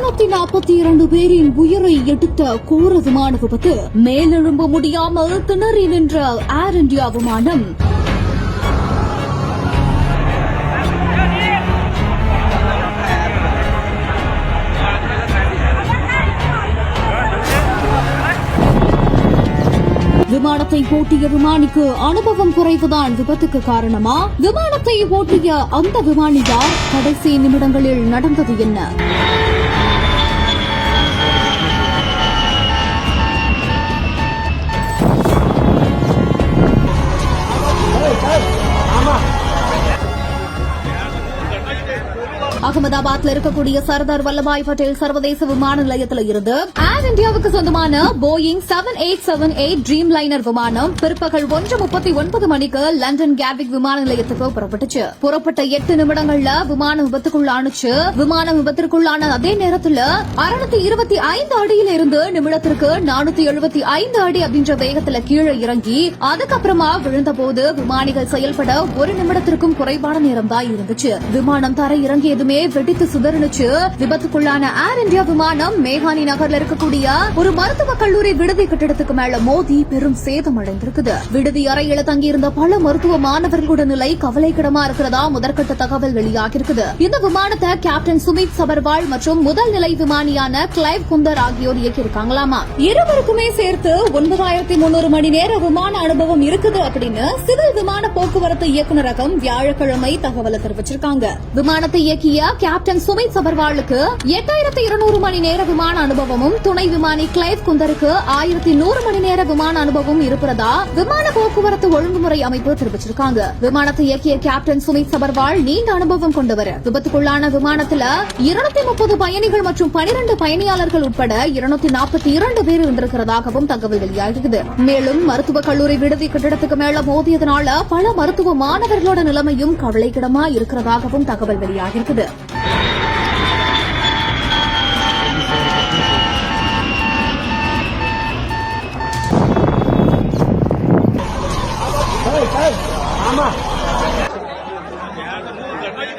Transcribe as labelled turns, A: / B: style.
A: இருநூத்தி நாற்பத்தி இரண்டு பேரின் உயிரை எடுத்த கோர விமான விபத்து மேலெழும்ப முடியாமல் திணறி நின்ற ஏர் இந்தியா விமானம். விமானத்தை ஓட்டிய விமானிக்கு அனுபவம் குறைவுதான் விபத்துக்கு காரணமா? விமானத்தை ஓட்டிய அந்த விமானியார் கடைசி நிமிடங்களில் நடந்தது என்ன? அகமதாபாத்ல இருக்கக்கூடிய சர்தார் வல்லபாய் பட்டேல் சர்வதேச விமான நிலையத்தில் இருந்து ஏர் இந்தியாவுக்கு சொந்தமான Boeing seven eight seven eight Dreamliner விமானம் பிற்பகல் ஒன்று முப்பத்தி ஒன்பது மணிக்கு லண்டன் கேட்விக் விமான நிலையத்துக்கு புறப்பட்டுச்சு. புறப்பட்ட எட்டு நிமிடங்கள்ல விமான விபத்துக்குள்ளானுச்சு விமான விபத்திற்குள்ளான அதே நேரத்தில் அறுநூத்தி இருபத்தி ஐந்து அடியில் இருந்து நிமிடத்திற்கு நானூத்தி எழுபத்தி ஐந்து அடி அப்படின்ற வேகத்துல கீழே இறங்கி அதுக்கப்புறமா விழுந்தபோது விமானிகள் செயல்பட ஒரு நிமிடத்திற்கும் குறைவான நேரம் தான் இருந்துச்சு. விமானம் தர இறங்கியதுமே வெடித்து சிதறினுச்சு. விபத்துக்குள்ளான ஏர் இந்தியா விமானம் மேகானி நகர்ல இருக்கக்கூடிய ஒரு மருத்துவக் கல்லூரி விடுதி கட்டிடத்துக்கு மேல மோதி பெரும் சேதம் அடைந்திருக்குது. விடுதி அறையில தங்கியிருந்த பல மருத்துவ மாணவர்களோட நிலை கவலைக்கிடமா இருக்கிறதா முதற்கட்ட தகவல் வெளியாகிருக்குது இந்த விமானத்தை கேப்டன் சுமித் சபர்வால் மற்றும் முதல் நிலை விமானியான கிளைவ் குந்தர் ஆகியோர் இயக்கியிருக்காங்களாமா? இருவருக்குமே சேர்த்து ஒன்பதாயிரத்தி முன்னூறு மணி நேர விமான அனுபவம் இருக்குது அப்படின்னு சிவில் விமான போக்குவரத்து இயக்குநரகம் வியாழக்கிழமை தகவலை தெரிவிச்சிருக்காங்க. விமானத்தை இயக்கிய கேப்டன் சுமித் சபர்வாலுக்கு எட்டாயிரத்தி இருநூறு மணி நேர விமான அனுபவமும் துணை விமானி கிளைவ் குந்தருக்கு ஆயிரத்தி நூறு மணி நேர விமான அனுபவம் இருப்பதா விமான போக்குவரத்து ஒழுங்குமுறை அமைப்பு தெரிவிச்சிருக்காங்க. விமானத்தை இயக்கிய கேப்டன் சுமித் சபர்வால் நீண்ட அனுபவம் கொண்டவர். விபத்துக்குள்ளான விமானத்துல இருநூத்தி முப்பது பயணிகள் மற்றும் பனிரெண்டு பயணியாளர்கள் உட்பட இருநூத்தி நாற்பத்தி இரண்டு பேர் இருந்திருக்கிறதாகவும் தகவல் வெளியாகிறது மேலும் மருத்துவக் கல்லூரி விடுதி கட்டிடத்துக்கு மேல மோதியதனால பல மருத்துவ மாணவர்களோட நிலைமையும் கவலைக்கிடமா இருக்கிறதாகவும் தகவல் வெளியாகிருக்குது
B: Bora! Hey, hey! Mama!